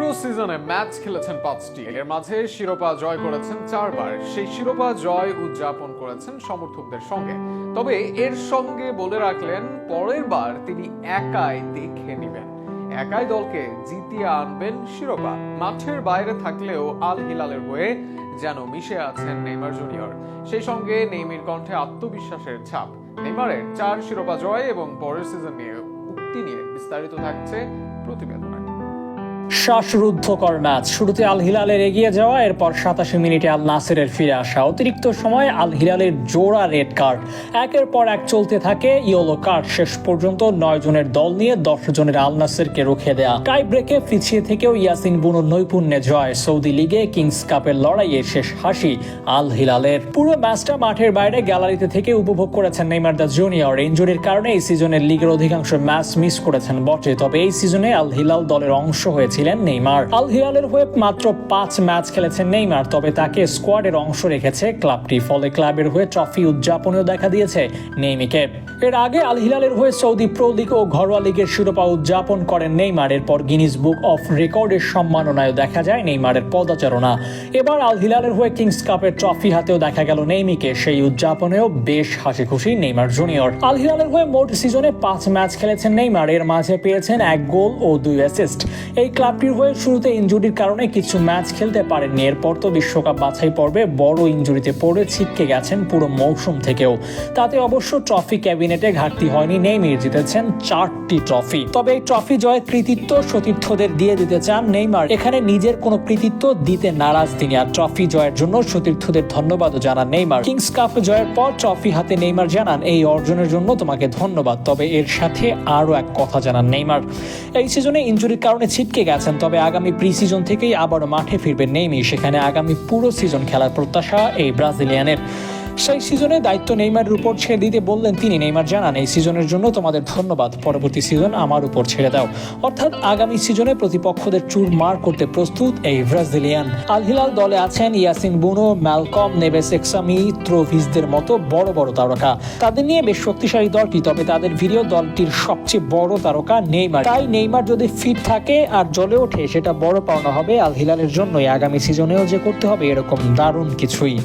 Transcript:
সিজনে ম্যাচ খেলেছেন পাঁচটি। এর মাঝে শিরোপা জয় করেছেন চারবার। সেই শিরোপা জয় উদযাপন করেছেন সমর্থকদের সঙ্গে। তবে এর সঙ্গে বলে রাখলেন, পরের বার তিনি একাই দেখে নেবেন। একাই দলকে জিতিয়ে আনবেন শিরোপা। মাঠের বাইরে থাকলেও আল হিলালের হয়ে যেন মিশে আছেন নেইমার জুনিয়র। সেই সঙ্গে নেইমির কণ্ঠে আত্মবিশ্বাসের ছাপ। নেইমারের চার শিরোপা জয় এবং পরের সিজন নিয়ে উক্তি নিয়ে বিস্তারিত থাকছে প্রতিবেদনে। শ্বাসরুদ্ধকর ম্যাচ। শুরুতে আল হিলালের এগিয়ে যাওয়া, এরপর সাতাশি মিনিটে আল নাসেরের ফিরে আসা। অতিরিক্ত সময় আল হিলালের জোড়া রেড কার্ড। একের পর এক চলতে থাকে, ইয়েলো কার্ড। শেষ পর্যন্ত নয় জনের দল নিয়ে দশ জনের আল নাসেরকে রুখে দেয়া। টাই ব্রেকে পিছিয়ে থেকেও ইয়াসিন বুনোর নৈপুণ্যে জয়। সৌদি লিগে কিংস কাপের লড়াইয়ে শেষ হাসি আল হিলালের। পুরো ম্যাচটা মাঠের বাইরে গ্যালারিতে থেকে উপভোগ করেছেন নেইমার দা জুনিয়র। ইঞ্জুরির কারণে এই সিজনের লিগের অধিকাংশ ম্যাচ মিস করেছেন বটে। তবে এই সিজনে আল হিলাল দলের অংশ হয়েছিলেন নেইমার। আল হিলালের হয়ে মাত্র পাঁচ ম্যাচ খেলেছেন নেইমার, তবে তাকে স্কোয়াডের অংশ রেখেছে ক্লাবটি। ফলে ক্লাবের হয়ে ট্রফি উদযাপনেও দেখা দিয়েছে নেইমিকে এর আগে আল হিলালের হয়ে সৌদি প্রো লিগ ও ঘরোয়া লিগের শিরোপা উদযাপন করেন নেইমার। এরপর গিনিস বুক অফ রেকর্ডের সম্মাননায় দেখা যায় নেইমারের পদাচারণা। এবার আল হিলালের হয়ে কিংস কাপের ট্রফি হাতেও দেখা গেল নেইমিকে। সেই উদযাপনেও বেশ হাসি খুশি নেইমার জুনিয়র। আল হিলালের হয়ে মোট সিজনে পাঁচ ম্যাচ খেলেছেন নেইমার। এর মাঝে পেয়েছেন এক গোল ও দুই অ্যাসিস্ট। এই ক্লাবটির হয়ে শুরুতে ইনজুরির কারণে কিছু ম্যাচ খেলতে পারেননি। এরপর তো বিশ্বকাপ বাছাই পর্বে বড় ইনজুরিতে পড়ে ছিটকে গেছেন পুরো মৌসুম থেকেও। তাতে অবশ্য ট্রফি ক্যাবিনেটে ঘাটতি হয়নি। নেইমির জিতেছেন চারটি ট্রফি। তবে এই ট্রফি জয়ের কৃতিত্ব সতীর্থদের দিয়ে দিতে চান নেইমার। এখানে নিজের কোনো কৃতিত্ব দিতে নারাজ তিনি। আর ট্রফি জয়ের জন্য সতীর্থদের ধন্যবাদও জানান নেইমার। কিংস কাপ জয়ের পর ট্রফি হাতে নেইমার জানান, এই অর্জনের জন্য তোমাকে ধন্যবাদ। তবে এর সাথে আরও এক কথা জানান নেইমার। এই সিজনে ইঞ্জুরির কারণে ছিটকে গেছেন তবে আগামী প্রি সিজন থেকেই আবারও মাঠে ফিরবেন নেইমি। সেখানে আগামী পুরো সিজন খেলার প্রত্যাশা এই ব্রাজিলিয়ানের। সেই সিজনে দায়িত্ব নেইমারের উপর ছেড়ে দিতে বললেন তিনি। নেইমার জানান, এই সিজনের জন্য তোমাদের ধন্যবাদ। পরবর্তী সিজন আমার উপর ছেড়ে দাও। অর্থাৎ আগামী সিজনে প্রতিপক্ষদের চুর মার করতে প্রস্তুত এই ব্রাজিলিয়ান। আল হিলাল দলে আছেন ইয়াসিন বুনো ম্যালকম নেবেস এক্সামি ত্রোভিসদের মতো বড় বড় তারকা। তাদের নিয়ে বেশ শক্তিশালী দলটি তবে তাদের ভিডিও দলটির সবচেয়ে বড় তারকা নেইমার। তাই নেইমার যদি ফিট থাকে আর জ্বলে ওঠে, সেটা বড় পাওনা হবে আল হিলালের জন্যই। আগামী সিজনেও যে করতে হবে এরকম দারুণ কিছুই।